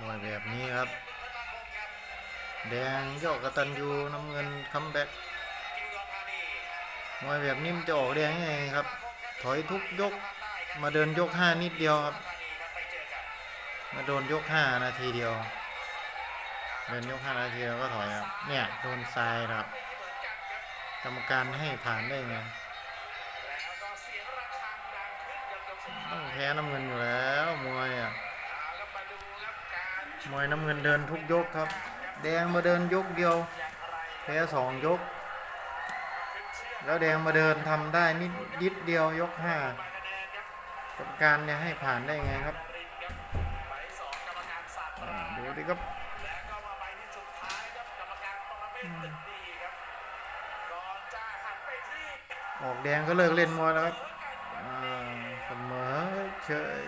มวยแบบนี้ครับ แดงยอกกระตันยูน้ำเงินคัมแบ็กมวยแบบนี้มันจะออกแดงยังไงครับ ถอยทุกยกมาเดินยกห้านิดเดียวครับ มาโดนยกห้านาทีเดียว เดินยกห้านาทีแล้วก็ถอยครับ เนี่ยโดนทรายครับ กรรมการให้ผ่านได้ไงต้องแพ้น้ำเงินอยู่แล้ว มวยน้ำเงินเดินทุกยกครับ แดงมาเดินยกเดียวแพ้สองยก แล้วแดงมาเดินทำได้นิดยิดเดียวยกห้ากรรมการเนี่ยให้ผ่านได้ไงครับดูดิครับออกแดงก็เลิกเล่นมวยแล้วครับเสมอเฉย